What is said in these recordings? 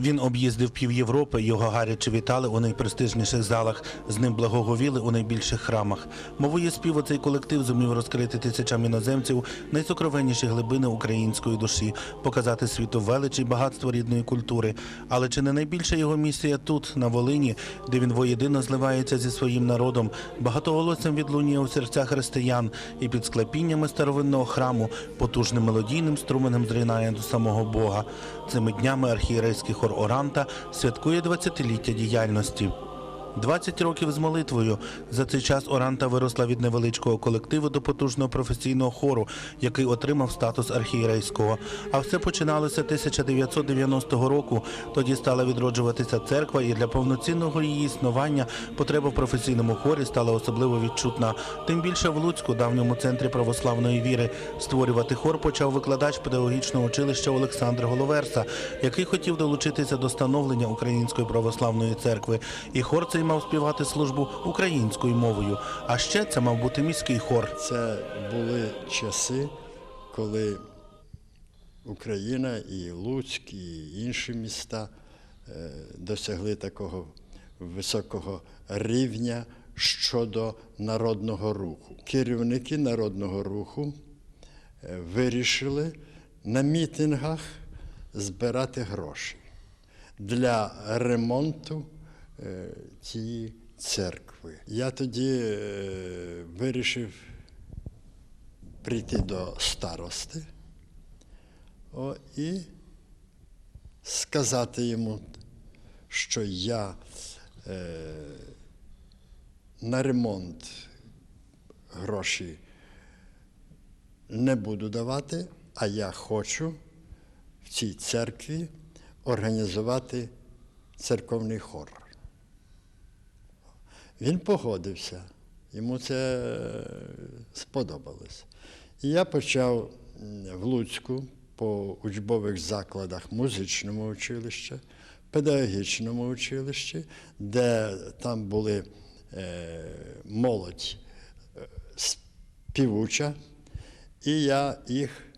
Він об'їздив пів Європи, його гаряче вітали у найпрестижніших залах, з ним благоговіли у найбільших храмах. Мовою співу цей колектив зумів розкрити тисячам іноземців найсокровенніші глибини української душі, показати світу велич і багатство рідної культури. Але чи не найбільша його місія тут, на Волині, де він воєдино зливається зі своїм народом, багатоголосим відлунює у серцях християн і під склепіннями старовинного храму потужним мелодійним струменем зринає до самого Бога. Цими днями архієрейський хор Оранта святкує 20-ліття діяльності. 20 років з молитвою. За цей час Оранта виросла від невеличкого колективу до потужного професійного хору, який отримав статус архієрейського. А все починалося 1990 року. Тоді стала відроджуватися церква, і для повноцінного її існування потреба в професійному хорі стала особливо відчутна. Тим більше в Луцьку, давньому центрі православної віри, створювати хор почав викладач педагогічного училища Олександр Головерса, який хотів долучитися до становлення Української православної церкви. І хор цей мав співати службу українською мовою. А ще це мав бути міський хор. Це були часи, коли Україна і Луцьк, і інші міста е, досягли такого високого рівня щодо народного руху. Керівники народного руху е, вирішили на мітингах збирати гроші для ремонту цієї церкви. Я тоді е, вирішив прийти до старости о, і сказати йому, що я е, на ремонт гроші не буду давати, а я хочу в цій церкві організувати церковний хор. Він погодився, йому це е, сподобалось. І я почав в Луцьку по учбових закладах музичному училищі, педагогічному училищі, де там були е, молодь е, співуча, і я їх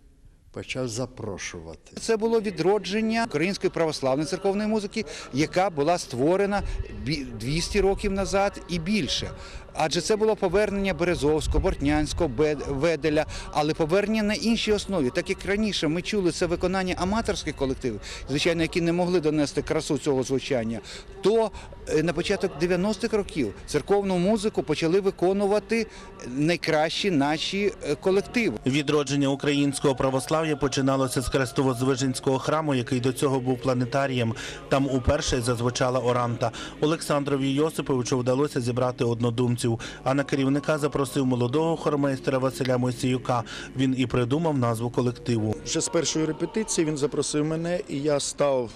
почав запрошувати. Це було відродження української православної церковної музики, яка була створена бі- 200 років назад і більше. Адже це було повернення Березовського, Бортнянського, Веделя, але повернення на іншій основі. Так як раніше ми чули це виконання аматорських колективів, звичайно, які не могли донести красу цього звучання, то е, на початок 90-х років церковну музику почали виконувати найкращі наші е, колективи. Відродження українського православ'я починалося з Хрестово-Звижинського храму, який до цього був планетарієм. Там уперше зазвучала оранта. Олександрові Йосиповичу вдалося зібрати однодумців, а на керівника запросив молодого хормейстера Василя Мойсіюка. Він і придумав назву колективу. Вже з першої репетиції він запросив мене, і я став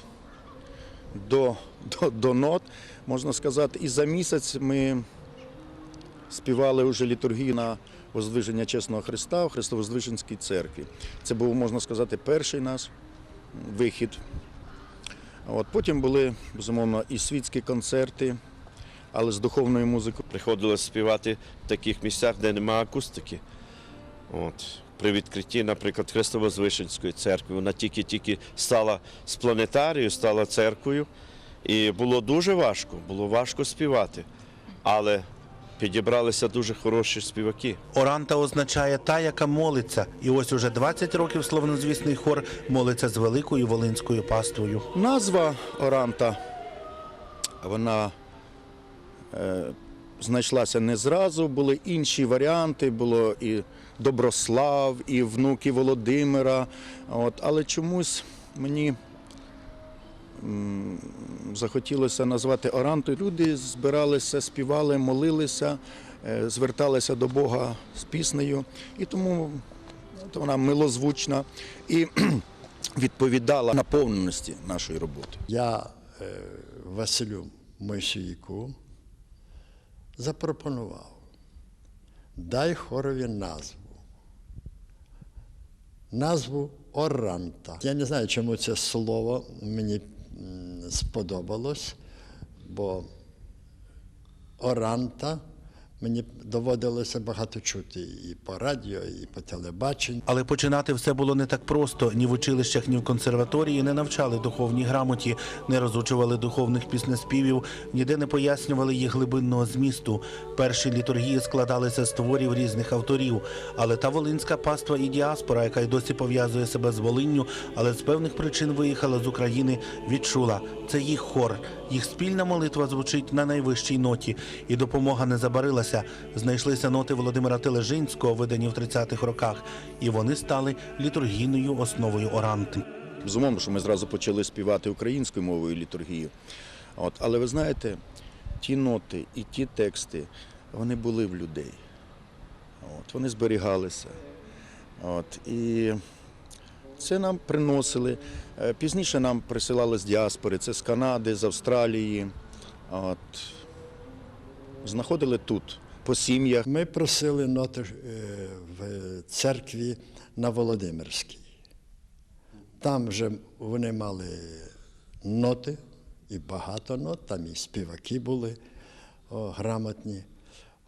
до, до, до нот, можна сказати. І за місяць ми співали вже літургію на Воздвиження Чесного Христа в Христово-Воздвиженській церкві. Це був, можна сказати, перший наш вихід. От, потім були, безумовно, і світські концерти, але з духовною музикою. Приходилось співати в таких місцях, де немає акустики. От. При відкритті, наприклад, Христово-Звишинської церкви, вона тільки-тільки стала з планетарією, стала церквою. І було дуже важко, було важко співати. Але підібралися дуже хороші співаки. Оранта означає та, яка молиться. І ось уже 20 років славнозвісний хор молиться з великою волинською паствою. Назва Оранта, вона е, знайшлася не зразу, були інші варіанти, було і Доброслав, і внуки Володимира. От, але чомусь мені захотілося назвати Орантою. Люди збиралися, співали, молилися, е, зверталися до Бога з піснею. І тому от вона милозвучна і відповідала наповненості нашої роботи. Я е, Василю Мойсійку запропонував, дай хорові назву. Назву Оранта. Я не знаю, чому це слово мені сподобалось, бо Оранта Мені доводилося багато чути і по радіо, і по телебаченню. Але починати все було не так просто. Ні в училищах, ні в консерваторії не навчали духовній грамоті, не розучували духовних піснеспівів, ніде не пояснювали їх глибинного змісту. Перші літургії складалися з творів різних авторів. Але та волинська паства і діаспора, яка й досі пов'язує себе з Волинню, але з певних причин виїхала з України, відчула це їх хор. Їх спільна молитва звучить на найвищій ноті, і допомога не забарилася. Знайшлися ноти Володимира Тележинського, видані в 30-х роках, і вони стали літургійною основою оранти. Безумовно, що ми зразу почали співати українською мовою літургію. От, але ви знаєте, ті ноти і ті тексти, вони були в людей. От, вони зберігалися. От, і це нам приносили. Е, Пізніше нам присилали з діаспори, це з Канади, з Австралії. От, знаходили тут, по сім'ях. Ми просили ноти е, в церкві на Володимирській. Там вже вони мали ноти, і багато нот, там і співаки були о, грамотні.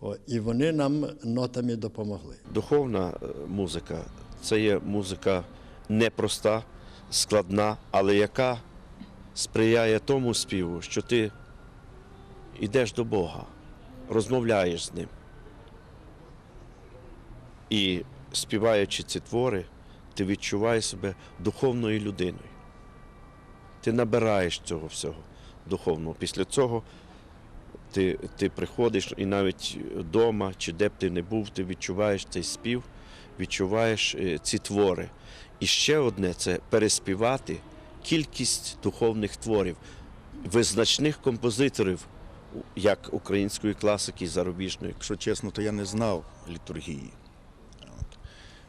О, і вони нам нотами допомогли. Духовна е, музика це є музика непроста, складна, але яка сприяє тому співу, що ти йдеш до Бога, розмовляєш з ним. І співаючи ці твори, ти відчуваєш себе духовною людиною. Ти набираєш цього всього духовного. Після цього ти, ти приходиш і навіть вдома, чи де б ти не був, ти відчуваєш цей спів, відчуваєш е, ці твори. І ще одне це переспівати кількість духовних творів, визначних композиторів, як української класики і зарубіжної. Якщо чесно, то я не знав літургії. От.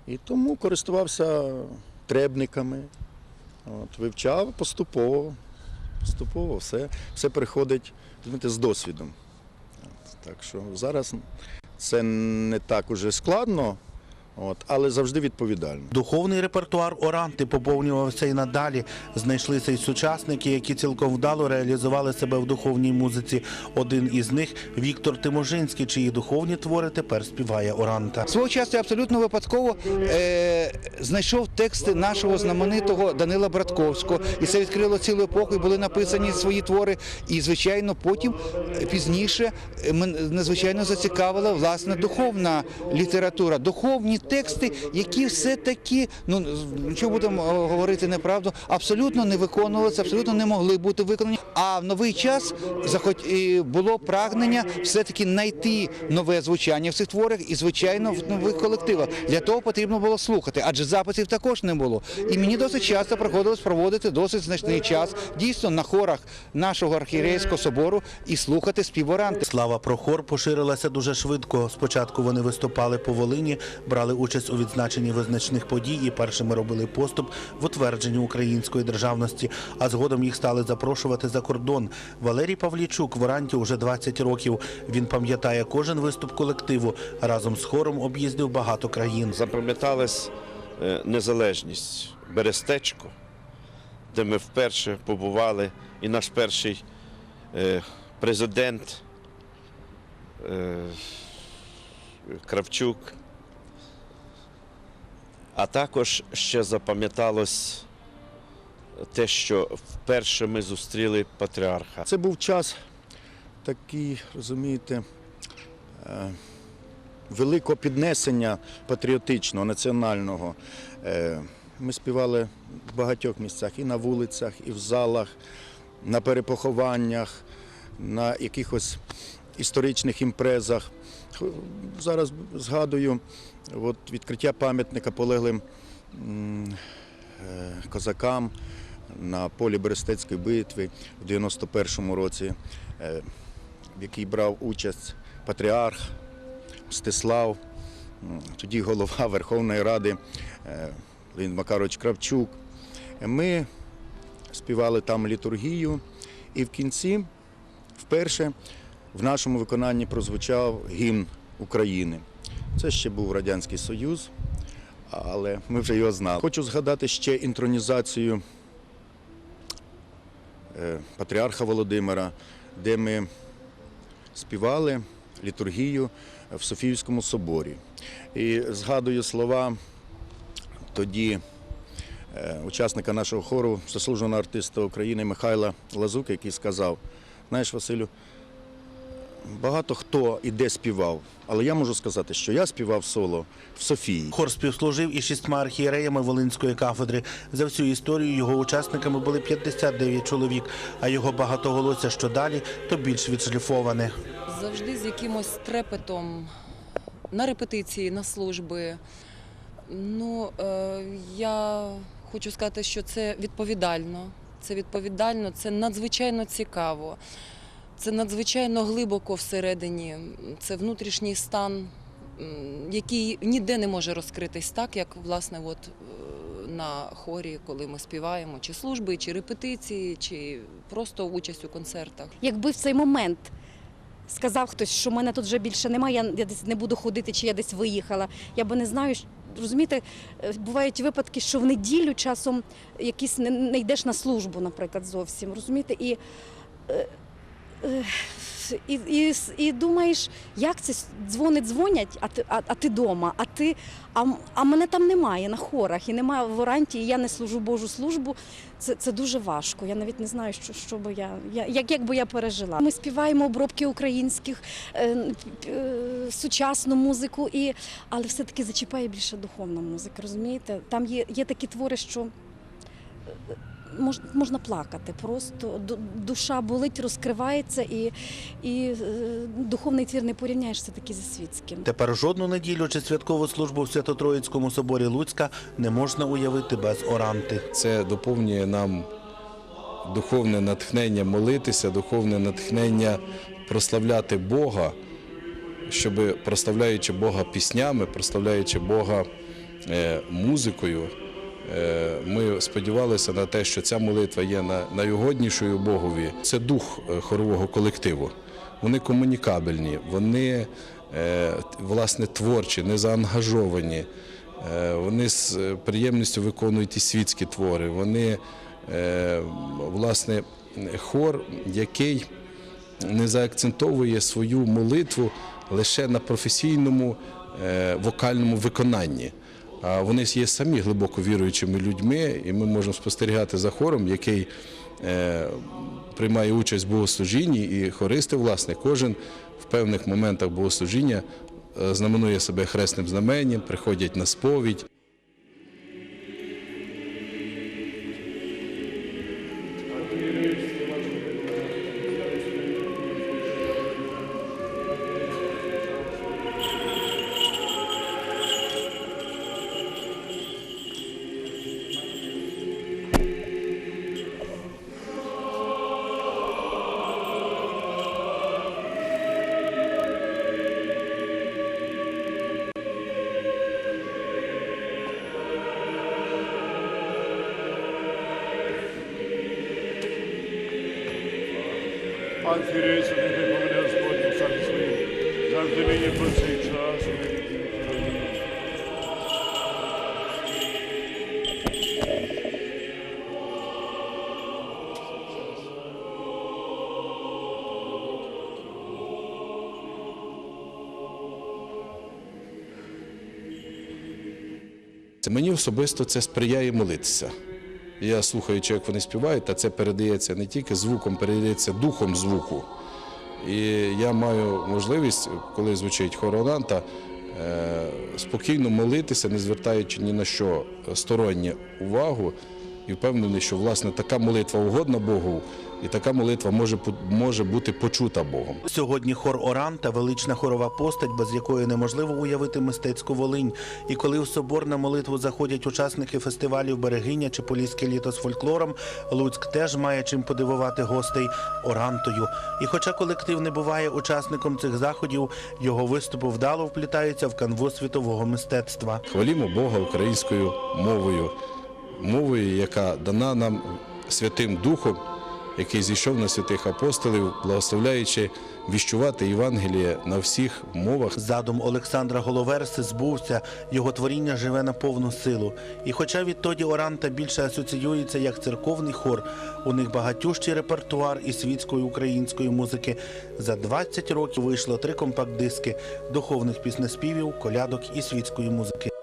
І тому користувався требниками, от, вивчав поступово. Поступово все, все приходить розумієте, з досвідом. От, так що зараз це не так уже складно, от, але завжди відповідально. Духовний репертуар оранти поповнювався і надалі. Знайшлися й сучасники, які цілком вдало реалізували себе в духовній музиці. Один із них Віктор Тиможинський, чиї духовні твори тепер співає оранта. Свого часу я абсолютно випадково е, знайшов тексти нашого знаменитого Данила Братковського, і це відкрило цілу епоху, і були написані свої твори. І, звичайно, потім е, пізніше е, мене надзвичайно зацікавила власне духовна література, духовні тексти, які все-таки, ну що будемо е, говорити неправду, абсолютно не виконувалися, абсолютно не могли бути виконані. А в новий час захот... було прагнення все-таки знайти нове звучання в цих творах і, звичайно, в нових колективах. Для того потрібно було слухати, адже записів також не було. І мені досить часто приходилось проводити досить значний час дійсно на хорах нашого архієрейського собору і слухати співоранти. Слава про хор поширилася дуже швидко. Спочатку вони виступали по Волині, брали участь у відзначенні визначних подій і першими робили поступ в утвердженні української державності. А згодом їх стали запрошувати за кордон. Валерій Павлічук в Оранті уже 20 років. Він пам'ятає кожен виступ колективу. Разом з хором об'їздив багато країн. Запам'яталась е, незалежність, Берестечко, де ми вперше побували, і наш перший е, президент е, Кравчук. А також ще запам'яталось те, що вперше ми зустріли патріарха. Це був час такий, розумієте, е, великого піднесення патріотичного, національного. Е, Ми співали в багатьох місцях і на вулицях, і в залах, на перепохованнях, на якихось історичних імпрезах. Зараз згадую от, відкриття пам'ятника полеглим е, козакам на полі Берестецької битви в 91-му році, е, в якій брав участь патріарх Мстислав, тоді голова Верховної Ради е, Леонід Макарович Кравчук. Ми співали там літургію, і в кінці вперше в нашому виконанні прозвучав гімн України. Це ще був Радянський Союз, але ми вже його знали. Хочу згадати ще інтронізацію е, патріарха Володимира, де ми співали літургію в Софіївському соборі. І згадую слова тоді е, учасника нашого хору, заслуженого артиста України Михайла Лазука, який сказав: знаєш, Василю, багато хто і де співав, але я можу сказати, що я співав соло в Софії. Хор співслужив із шістьма архієреями Волинської кафедри. За всю історію його учасниками були 59 чоловік, а його багатоголосся що далі, то більш відшліфоване. завжди з якимось трепетом на репетиції, на служби. Ну, е, я хочу сказати, що це відповідально. Це відповідально, це надзвичайно цікаво. Це надзвичайно глибоко всередині. Це внутрішній стан, який ніде не може розкритись так, як власне от, е, на хорі, коли ми співаємо, чи служби, чи репетиції, чи просто участь у концертах. Якби в цей момент сказав хтось, що мене тут вже більше немає, я, десь не буду ходити, чи я десь виїхала, я би не знаю. Розумієте, е, бувають випадки, що в неділю часом якісь не, не йдеш на службу, наприклад, зовсім. Розумієте? І, е, і, і, і думаєш, як це дзвони дзвонять, а ти, а, а ти дома, а ти, а, а мене там немає на хорах і немає в оранті, і я не служу Божу службу. Це, це дуже важко. Я навіть не знаю, що, що би я, я як, як би я пережила. Ми співаємо обробки українських, е, е, сучасну музику, і, але все-таки зачіпає більше духовна музика. Розумієте? Там є, є такі твори, що. Можна плакати, просто душа болить, розкривається, і, і е, духовний твір не порівняєш все-таки зі світським. Тепер жодну неділю чи святкову службу в Свято-Троїцькому соборі Луцька не можна уявити без оранти. Це доповнює нам духовне натхнення молитися, духовне натхнення прославляти Бога, щоб прославляючи Бога піснями, прославляючи Бога е, музикою. Е, Ми сподівалися на те, що ця молитва є на- найугоднішою Богові. Це дух е, хорового колективу. Вони комунікабельні, вони е, власне творчі, незаангажовані. Е, Вони з приємністю виконують і світські твори. Вони, власне, хор, який не заакцентовує свою молитву лише на професійному вокальному виконанні. Вони є самі глибоко віруючими людьми, і ми можемо спостерігати за хором, який е, приймає участь в богослужінні, і хористи, власне, кожен в певних моментах богослужіння е, знаменує себе хресним знаменням, приходять на сповідь. Пан Фірейся, нехай поведе Господь в царстві своїм, завжди нині по цей час. і. Це Мені особисто це сприяє молитися. Я слухаючи, як вони співають, та це передається не тільки звуком, передається духом звуку. І я маю можливість, коли звучить хоронанта, е, спокійно молитися, не звертаючи ні на що стороннє увагу, і впевнений, що власне така молитва угодна Богу, і така молитва може, може бути почута Богом. Сьогодні хор Оранта велична хорова постать, без якої неможливо уявити мистецьку Волинь. І коли в собор на молитву заходять учасники фестивалів Берегиня чи Поліське літо з фольклором, Луцьк теж має чим подивувати гостей орантою. І хоча колектив не буває учасником цих заходів, його виступи вдало вплітаються в канву світового мистецтва. Хвалімо Бога українською мовою, мовою, яка дана нам Святим Духом, який зійшов на святих апостолів, благословляючи віщувати Євангеліє на всіх мовах. Задум Олександра Головерси збувся, його творіння живе на повну силу. І хоча відтоді Оранта більше асоціюється як церковний хор, у них багатющий репертуар і світської української музики. За 20 років вийшло три компакт-диски духовних піснеспівів, колядок і світської музики.